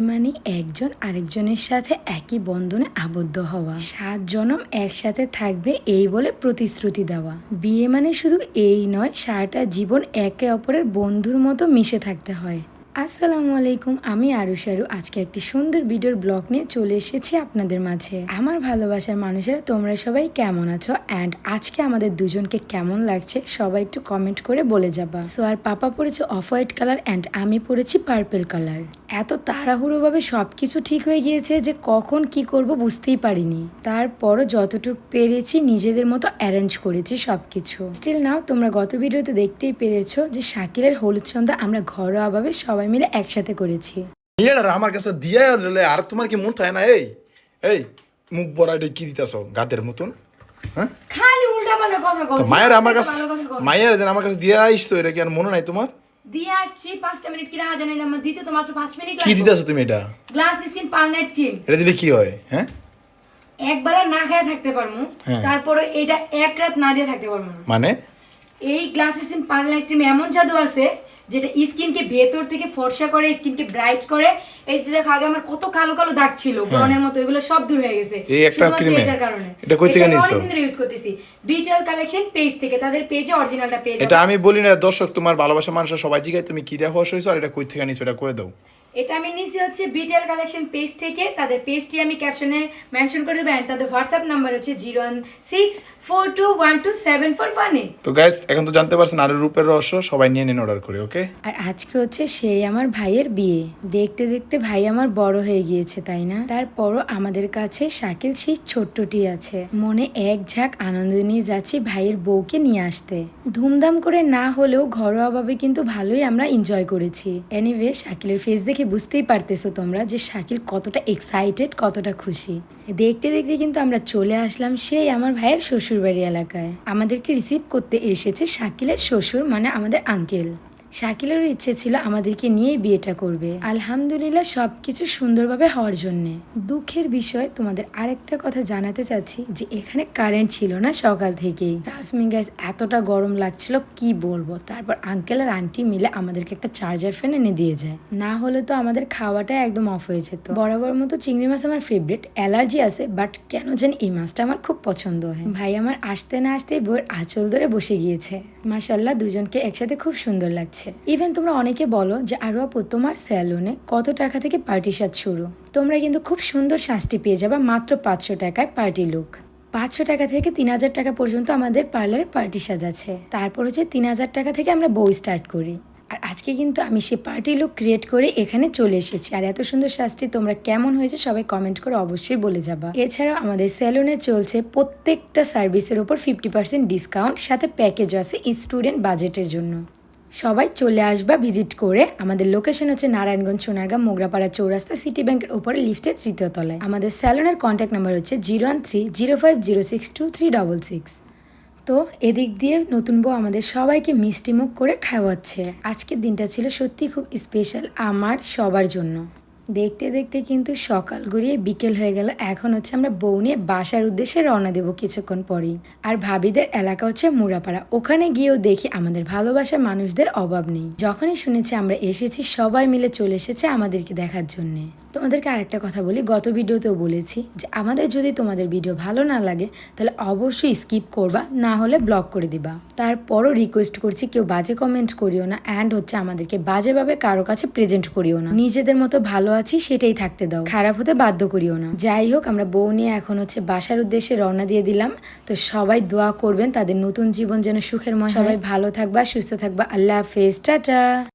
মানে একজন আরেকজনের সাথে একই বন্ধনে আবদ্ধ হওয়া। সাত জনম একসাথে থাকবে এই বলে প্রতিশ্রুতি দেওয়া। বিয়ে মানে শুধু এই নয়, সারাটা জীবন একে অপরের বন্ধুর মতো মিশে থাকতে হয়। আসসালামু আলাইকুম, আমি আরুষারু আজকে একটি সুন্দর ভিডিওর ব্লগ নিয়ে চলে এসেছি আপনাদের মাঝে। আমার ভালোবাসার মানুষেরা, তোমরা সবাই কেমন আছো? অ্যান্ড আজকে আমাদের দুজনকে কেমন লাগছে, সবাই একটু কমেন্ট করে বলে যাবা। সো আর পাপা পরেছে অফ হোয়াইট কালার অ্যান্ড আমি পরেছি পার্পেল কালার এত তাড়াহুড়োভাবে সব কিছু ঠিক হয়ে গিয়েছে যে কখন কি করব বুঝতেই পারিনি। তারপরও যতটুকু পেরেছি, নিজেদের মতো অ্যারেঞ্জ করেছি সব কিছু স্টিল নাও তোমরা গত ভিডিওতে দেখতেই পেরেছ যে শাকিলের হলুদ সন্ধ্যা আমরা ঘরোয়াভাবে সবাই মিলে একসাথে করেছি। মেয়েরা আমার কাছে দিয়ে আর তোমার কি মন থাকে না? এই এই মুখ বড় কি দিতেছ? গাদের মতন হ্যাঁ? খালি উল্টা পাল্টা কথা তো মায়ের আমার কাছে মায়ের যেন আমার কাছে দিয়ে আইসতো এটা কি আর মনে নাই তোমার? দিয়ে আসছি পাঁচটা মিনিট কিনা হাজার নিলাম আমার দিতে তো মাত্র পাঁচ মিনিট কি দিতেছ তুমি এটা? গ্লাস নাইট ক্রিম এটা দিলে কি হয় হ্যাঁ? একবার না খেয়ে থাকতে পারব। হ্যাঁ। তারপরে এটা এক রাত না দিয়ে থাকতে পারব মানে? এই গ্লাস স্কিন পার ক্রিম এমন জাদু আছে যেটা স্কিনকে ভেতর থেকে ফর্সা করে স্কিনকে ব্রাইট করে এই যে দেখো আগে আমার কত কালো কালো দাগ ছিল ব্রনের মতো এগুলো সব দূর হয়ে গেছে হ্যাঁ। এই একটা শুধুমাত্র cream এ? এটার কারণে এটা কই থেকে নিছো? অনেকদিন ধরে ইউজ করতেছি বিটেল কালেকশন পেজ থেকে তাদের পেজে অরিজিনালটা পেজ এটা আমি বলি না দর্শক তোমার ভালোবাসা মানুষের সবাই জিগায় তুমি কি দেখো হয়েছো আর এটা কই থেকে নিছো এটা কয়ে দাও এটা আমি নিয়েছি হচ্ছে বিটেল কালেকশন পেজ থেকে। তাদের পেজটি আমি ক্যাপশনে মেনশন করে দেবো। তাদের হোয়াটসঅ্যাপ নাম্বার হচ্ছে zero one six four two one two seven four one eight তো গাইস এখন তো জানতে পারছেন নারীর রূপের রহস্য সবাই নিয়ে নিন অর্ডার করে ওকে আর আজকে হচ্ছে সেই আমার ভাইয়ের বিয়ে। দেখতে দেখতে ভাই আমার বড় হয়ে গিয়েছে তাই না? তারপরও আমাদের কাছে শাকিল সেই ছোট্টটি আছে। মনে এক ঝাঁক আনন্দ নিয়ে যাচ্ছি ভাইয়ের বউকে নিয়ে আসতে। ধুমধাম করে না হলেও ঘরোয়াভাবে কিন্তু ভালোই আমরা এনজয় করেছি। এনিওয়ে শাকিলের ফেস দেখে বুঝতেই পারতেছো তোমরা যে শাকিল কতটা এক্সাইটেড কতটা খুশি। দেখতে দেখতে কিন্তু আমরা চলে আসলাম সেই আমার ভাইয়ের শ্বশুরবাড়ি এলাকায়। আমাদেরকে রিসিভ করতে এসেছে শাকিলের শ্বশুর মানে আমাদের আঙ্কেল শাকিলেরও ইচ্ছে ছিল আমাদেরকে নিয়ে বিয়েটা করবে। আলহামদুলিল্লাহ সব কিছু সুন্দরভাবে হওয়ার জন্য। দুঃখের বিষয়, তোমাদের আরেকটা কথা জানাতে চাচ্ছি যে এখানে কারেন্ট ছিল না সকাল থেকেই। রাসমিন গ্যাস এতটা গরম লাগছিল, কি বলব? তারপর আঙ্কেল আর আন্টি মিলে আমাদেরকে একটা চার্জার ফ্যান এনে দিয়ে যায়। না হলে তো আমাদের খাওয়াটা একদম অফ হয়ে যেত। বরাবর মতো চিংড়ি মাছ আমার ফেভারিট অ্যালার্জি আছে বাট কেন জানি এই মাছটা আমার খুব পছন্দ হয়। ভাই আমার আসতে না আসতেই বইয়ের আঁচল ধরে বসে গিয়েছে। মাসাল্লাহ দুজনকে একসাথে খুব সুন্দর লাগছে। ইভেন তোমরা অনেকে বলো যে, আরও আপু, তোমার স্যালুনে কত টাকা থেকে পার্টি সাজ শুরু? তোমরা কিন্তু খুব সুন্দর শাস্তি পেয়ে যাবে মাত্র পাঁচশো টাকায় পার্টি লুক পাঁচশো টাকা থেকে তিন হাজার টাকা পর্যন্ত আমাদের পার্লারে পার্টি সাজ আছে তারপর হচ্ছে তিন হাজার টাকা থেকে আমরা বই স্টার্ট করি। আর আজকে কিন্তু আমি সেই পার্টি লুক ক্রিয়েট করে এখানে চলে এসেছি। আর এত সুন্দর শাস্তি তোমরা কেমন হয়েছে সবাই কমেন্ট করে অবশ্যই বলে যাবা। এছাড়াও আমাদের সেলুনে চলছে প্রত্যেকটা সার্ভিসের উপর ফিফটি পার্সেন্ট ডিসকাউন্ট সাথে প্যাকেজ আছে স্টুডেন্ট বাজেটের জন্য। সবাই চলে আসবা, ভিজিট করে। আমাদের লোকেশন হচ্ছে নারায়ণগঞ্জ সোনারগাঁ মোগরাপাড়া চৌরাস্তা সিটি ব্যাংকের উপরে লিফটের তৃতীয় তলায়। আমাদের স্যালনের কন্ট্যাক্ট নাম্বার হচ্ছে zero one three zero five zero six two three double six তো এদিক দিয়ে নতুন বউ আমাদের সবাইকে মিষ্টিমুখ করে খাওয়াচ্ছে। আজকের দিনটা ছিল সত্যি খুব স্পেশাল আমার সবার জন্য। দেখতে দেখতে কিন্তু সকাল গড়িয়ে বিকেল হয়ে গেল। এখন হচ্ছে আমরা বউ নিয়ে বাসার উদ্দেশ্যে রওনা দেবো কিছুক্ষণ পরেই। আর ভাবিদের এলাকা হচ্ছে মুরাপাড়া ওখানে গিয়েও দেখি আমাদের ভালোবাসার মানুষদের অভাব নেই। যখনই শুনেছি আমরা এসেছি, সবাই মিলে চলে এসেছে আমাদেরকে দেখার জন্যে। তোমাদেরকে আরেকটা কথা বলি গত ভিডিওতেও বলেছি যে আমাদের যদি তোমাদের ভিডিও ভালো না লাগে তাহলে অবশ্যই স্কিপ করবা না হলে ব্লক করে দিবা। তারপরও রিকোয়েস্ট করছি কেউ বাজে কমেন্ট করিও না অ্যান্ড হচ্ছে আমাদেরকে বাজেভাবে কারও কাছে প্রেজেন্ট করিও না। নিজেদের মতো ভালো আছি সেটাই থাকতে দাও। খারাপ হতে বাধ্য করিও না। যাই হোক আমরা বউ নিয়ে এখন হচ্ছে বাসার উদ্দেশ্যে রওনা দিয়ে দিলাম। তো সবাই দোয়া করবেন তাদের নতুন জীবন যেন সুখের ময় হয়। সবাই ভালো থাকবা সুস্থ থাকবা। আল্লাহ হাফেজ। টাটা।